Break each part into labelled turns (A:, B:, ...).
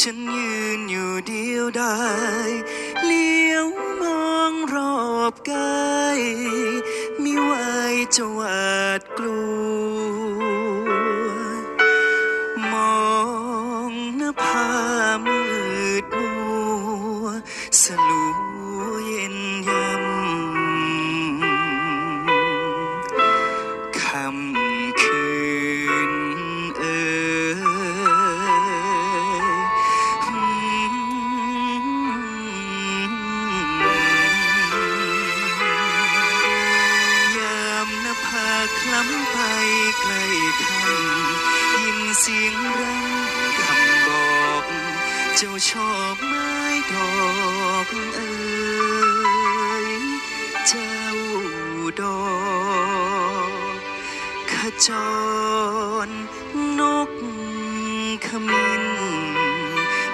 A: ฉันยืนอยู่เดียวดายเลี้ยวมองรอบกายมิไหวจะหวาดกลัว มองหน้าผามืดมัวสลัวเย็นยำคำ คล้ำไปใกล้ค่ำยินเสียงรังคำบอก เจ้าชอบไม้ดอกเอ่ยเจ้าดอกขจรนกขมิ้น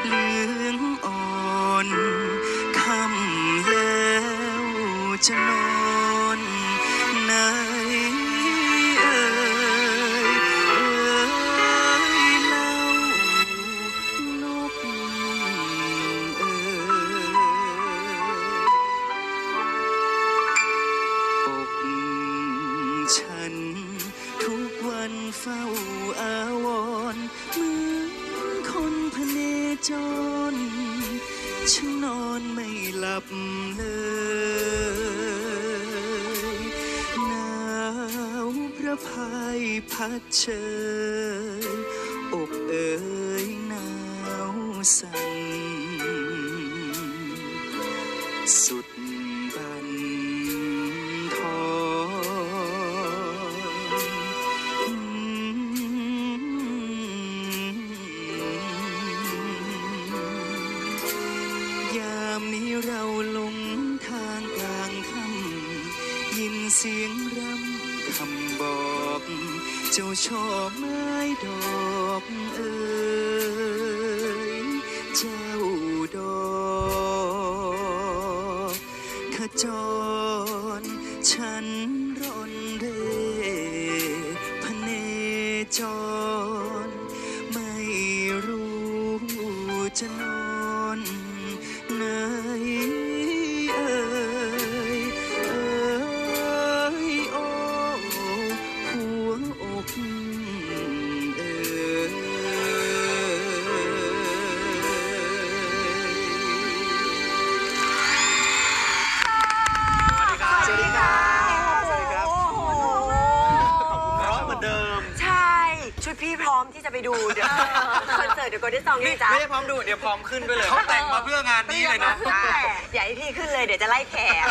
A: เหลืองอ่อนคำแล้วจะนอน อนไม่หลับเลยหนาวพระพายพัดเชยอกเอ่ยหนาวสั่นสุด นเสียงรำคำบอก เจ้าชอบไม้ดอกเอ๋ยเจ้าดอกขจร
B: พี่พร้อมที่จะไปดูเดี๋ยวคอนเสิร์ตเดี๋ยวก็ได้ซองนี่จ้ะ
C: ไม่ได้พร้อมดูเดี๋ยวพร้อมขึ้นไปเลย
D: เขาแต่งมาเพื่องานนี้เลยนะ
B: ใช่อย่าให้พี่ขึ้นเลยเดี๋ยวจะไล่แขก